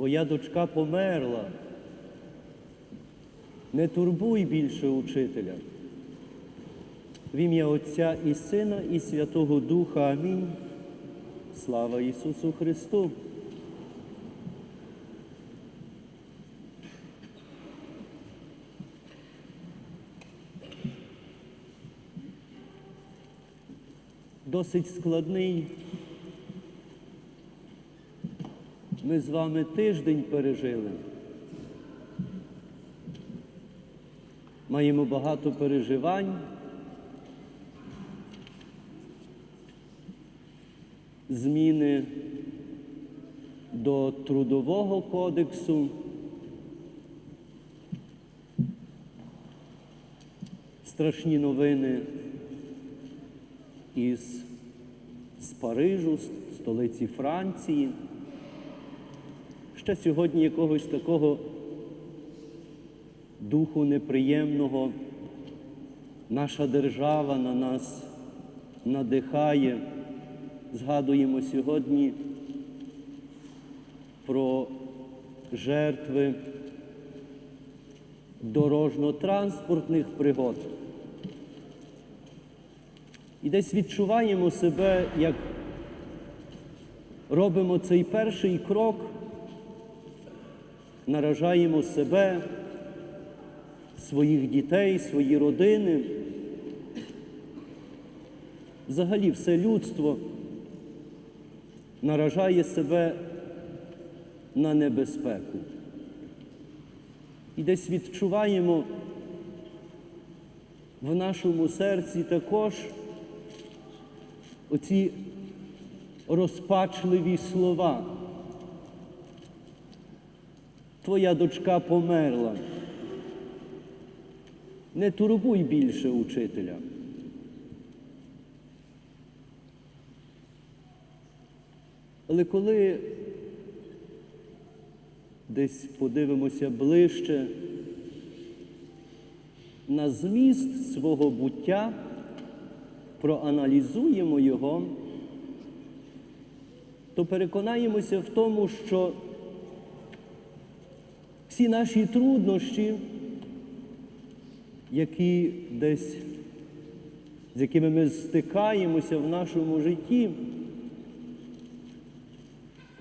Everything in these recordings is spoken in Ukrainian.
твоя дочка померла. Не турбуй більше учителя. В ім'я Отця і Сина, і Святого Духа. Амінь. Слава Ісусу Христу! Досить складний. Ми з вами тиждень пережили. Маємо багато переживань. Зміни до Трудового кодексу. Страшні новини із з Парижу, столиці Франції. Ще сьогодні якогось такого духу неприємного наша держава на нас надихає. Згадуємо сьогодні про жертви дорожньо-транспортних пригод. І десь відчуваємо себе, як робимо цей перший крок, наражаємо себе, своїх дітей, свої родини, взагалі все людство наражає себе на небезпеку. І десь відчуваємо в нашому серці також оці розпачливі слова. Твоя дочка померла. Не турбуй більше учителя. Але коли десь подивимося ближче на зміст свого буття, проаналізуємо його, то переконаємося в тому, що всі наші труднощі, які десь, з якими ми стикаємося в нашому житті,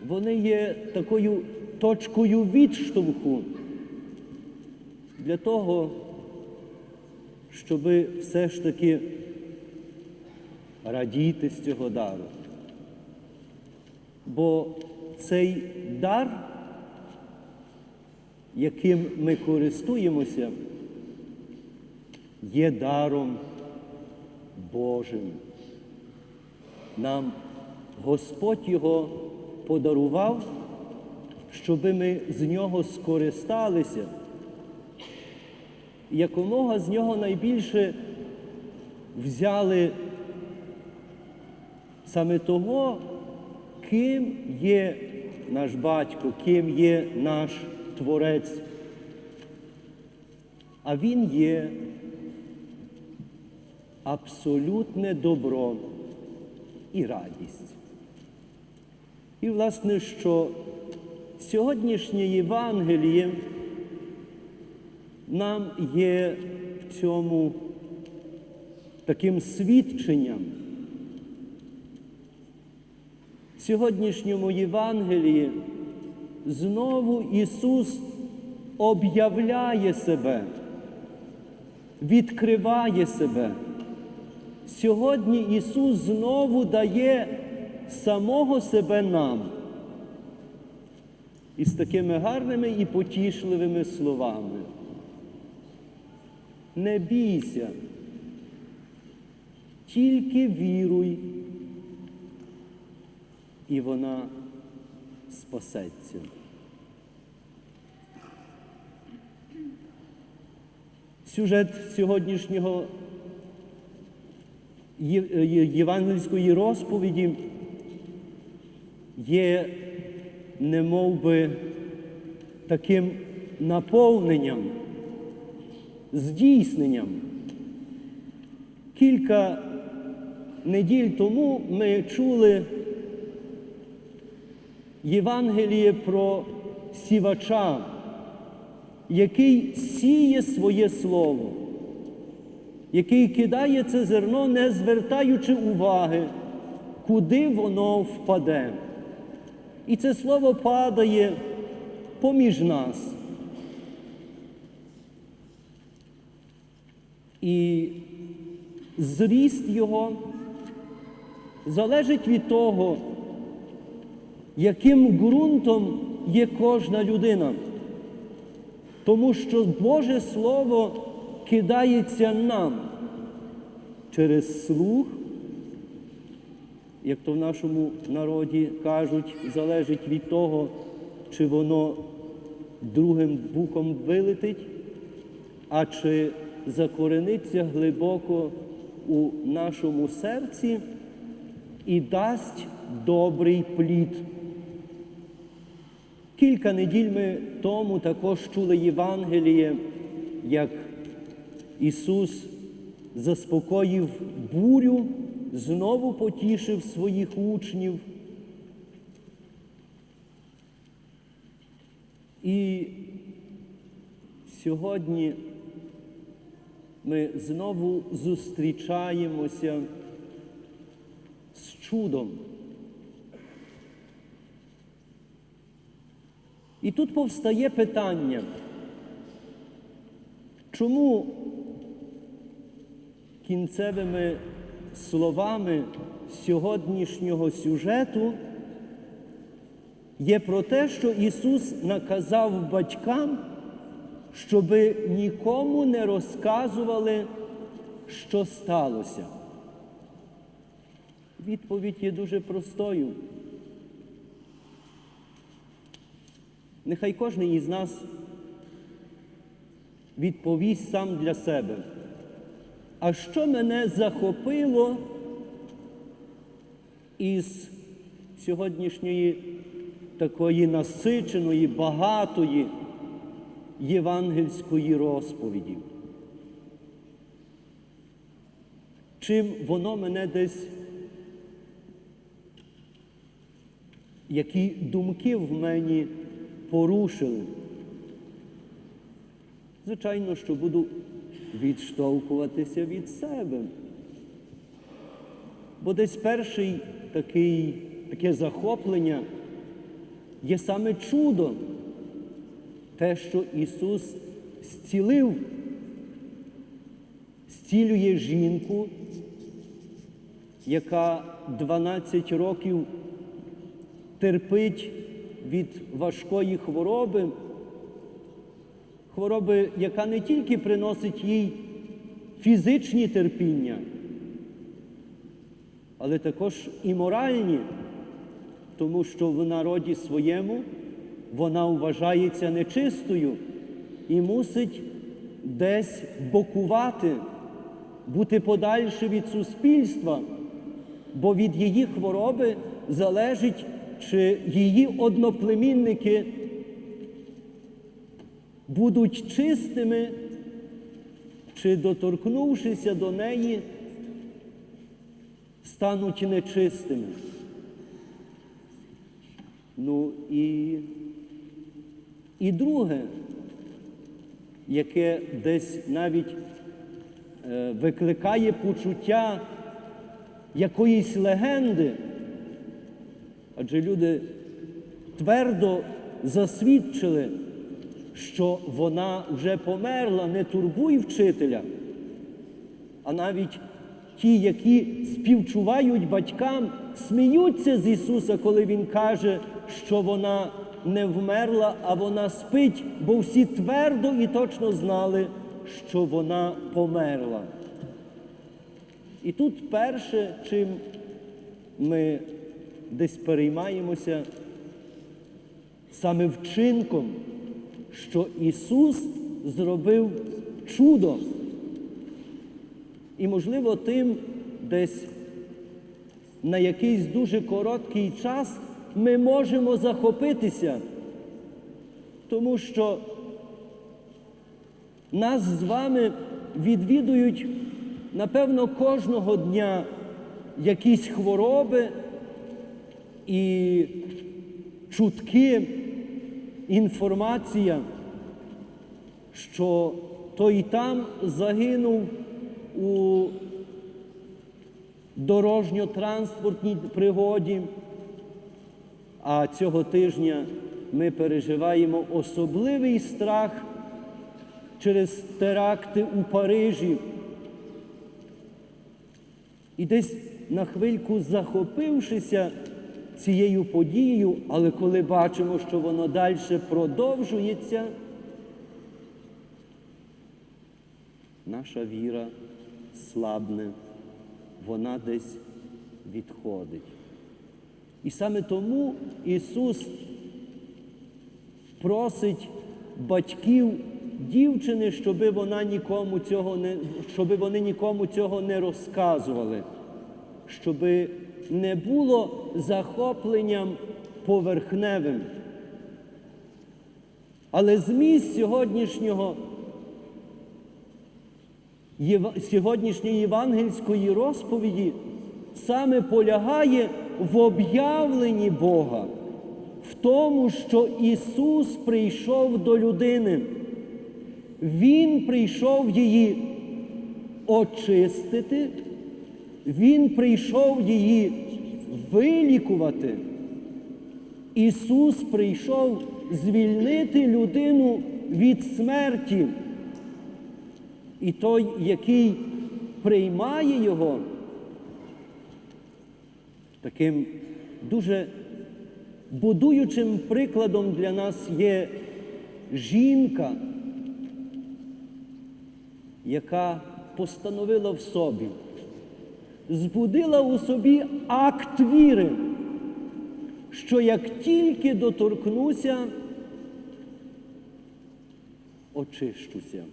вони є такою точкою відштовху для того, щоб все ж таки радіти з цього дару. Бо цей дар, яким ми користуємося, є даром Божим. Нам Господь його подарував, щоби ми з нього скористалися, якомога з нього найбільше взяли саме того, ким є наш батько, ким є наш Творець. А Він є абсолютне добро і радість. І, власне, що сьогоднішнє Євангеліє нам є в цьому таким свідченням. В сьогоднішньому Євангелії знову Ісус об'являє себе, відкриває себе. Сьогодні Ісус знову дає самого себе нам із такими гарними і потішливими словами. Не бійся, тільки віруй, і вона спасеться. Сюжет сьогоднішнього є- євангельської розповіді є немов би таким наповненням, здійсненням. Кілька неділь тому ми чули Євангеліє про сівача, який сіє своє слово, який кидає це зерно, не звертаючи уваги, куди воно впаде. І це слово падає поміж нас. І зріст його залежить від того, яким ґрунтом є кожна людина. Тому що Боже Слово кидається нам через слух, як то в нашому народі кажуть, залежить від того, чи воно другим вухом вилетить, а чи закорениться глибоко у нашому серці і дасть добрий плід. Кілька неділь ми тому також чули Євангеліє, як Ісус заспокоїв бурю, знову потішив своїх учнів. І сьогодні ми знову зустрічаємося з чудом. І тут повстає питання, чому кінцевими словами сьогоднішнього сюжету є про те, що Ісус наказав батькам, щоби нікому не розказували, що сталося. Відповідь є дуже простою. Нехай кожен із нас відповість сам для себе. А що мене захопило із сьогоднішньої такої насиченої, багатої євангельської розповіді? Чим воно мене десь, які думки в мені порушили? Звичайно, що буду відштовхуватися від себе. Бо десь перший такий, таке захоплення є саме чудо, те, що Ісус зцілив, зцілює жінку, яка 12 років терпить від важкої хвороби хвороби, яка не тільки приносить їй фізичні терпіння, але також і моральні, тому що в народі своєму вона вважається нечистою і мусить десь бокувати, бути подальше від суспільства, бо від її хвороби залежить, чи її одноплемінники будуть чистими, чи, доторкнувшися до неї, стануть нечистими. Ну і, і друге, яке десь навіть е, викликає почуття якоїсь легенди, адже люди твердо засвідчили що вона вже померла, не турбуй вчителя, а навіть ті, які співчувають батькам, сміються з Ісуса, коли Він каже, що вона не вмерла, а вона спить, бо всі твердо і точно знали, що вона померла. І тут перше, чим ми десь переймаємося, саме вчинком що Ісус зробив чудо. І, можливо, тим десь на якийсь дуже короткий час ми можемо захопитися, тому що нас з вами відвідують, напевно, кожного дня якісь хвороби і чутки інформація, що той там загинув у дорожньо-транспортній пригоді. А цього тижня ми переживаємо особливий страх через теракти у Парижі. І десь на хвильку захопившися цією подією, але коли бачимо, що воно далі продовжується, наша віра слабне, вона десь відходить. І саме тому Ісус просить батьків дівчини, щоби вона нікому цього не, щоби вони нікому цього не розказували, щоби не було захопленням поверхневим. Але зміст сьогоднішнього сьогоднішньої євангельської розповіді саме полягає в об'явленні Бога, в тому, що Ісус прийшов до людини. Він прийшов її очистити, Він прийшов її вилікувати. Ісус прийшов звільнити людину від смерті. І той, який приймає його, таким дуже будуючим прикладом для нас є жінка, яка постановила в собі, збудила у собі акт віри, що як тільки доторкнуся, очищуся.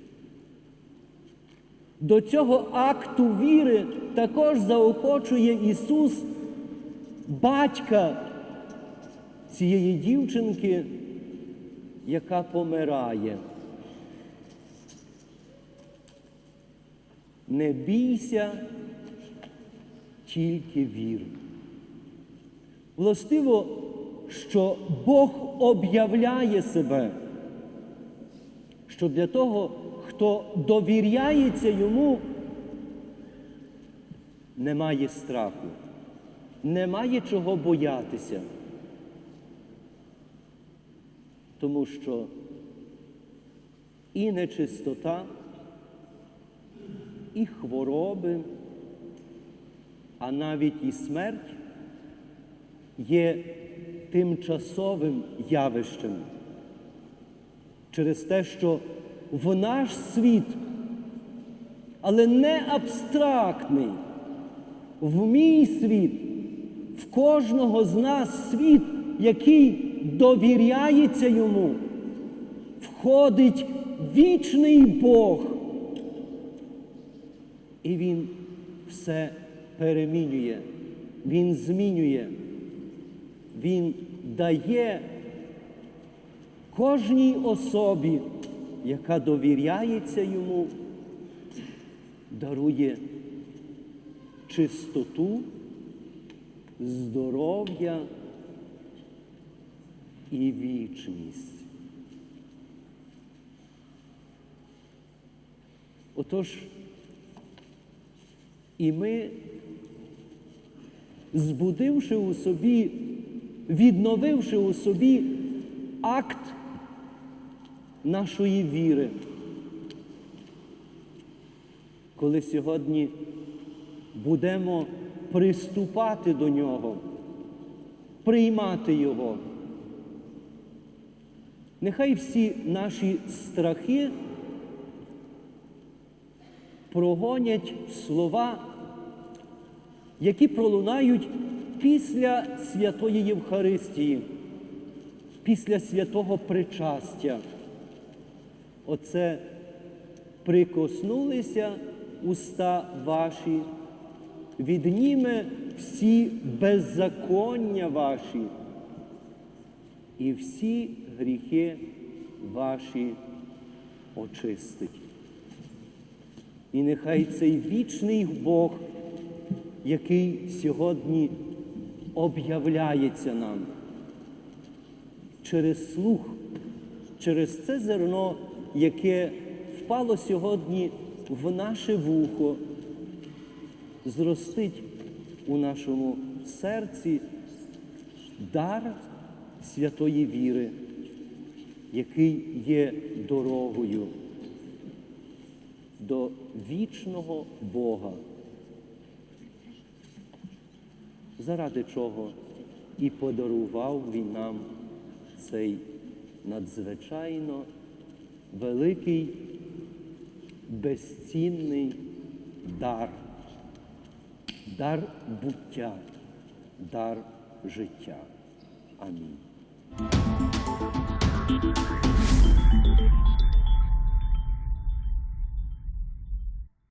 До цього акту віри також заохочує Ісус, батька цієї дівчинки, яка помирає. Не бійся, тільки вір. Властиво, що Бог об'являє себе, що для того, хто довіряється йому, немає страху, немає чого боятися. Тому що і нечистота, і хвороби, а навіть і смерть є тимчасовим явищем. Через те, що в наш світ, але не абстрактний, в мій світ, в кожного з нас світ, який довіряється йому, входить вічний Бог. І Він все перемінює, Він змінює, Він дає кожній особі, яка довіряється йому, дарує чистоту, здоров'я і вічність. Отож, і ми, збудивши у собі, відновивши у собі акт нашої віри, коли сьогодні будемо приступати до нього, приймати Його. Нехай всі наші страхи прогонять слова, які пролунають після святої Євхаристії, після святого причастя. Оце прикоснулися уста ваші, відніме всі беззаконня ваші і всі гріхи ваші очистить. І нехай цей вічний Бог, який сьогодні об'являється нам. Через слух через це зерно, яке впало сьогодні в наше вухо, зростить у нашому серці дар святої віри, який є дорогою до вічного Бога, заради чого і подарував Він нам цей надзвичайно великий, безцінний дар, дар буття, дар життя. Амінь.